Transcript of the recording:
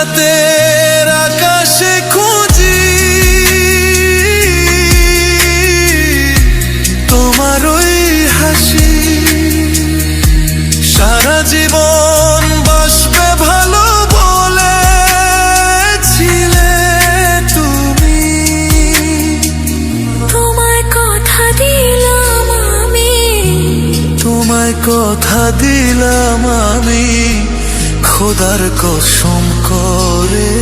রাতের আকাশে খুঁজি। তোমার ওই হাসি সারা জীবন বাসবে ভালো বলেছিলে তুমি। তোমায় কথা দিলাম আমি। তোমায় কথা দিলাম আমি। খোদার কসম করে যদি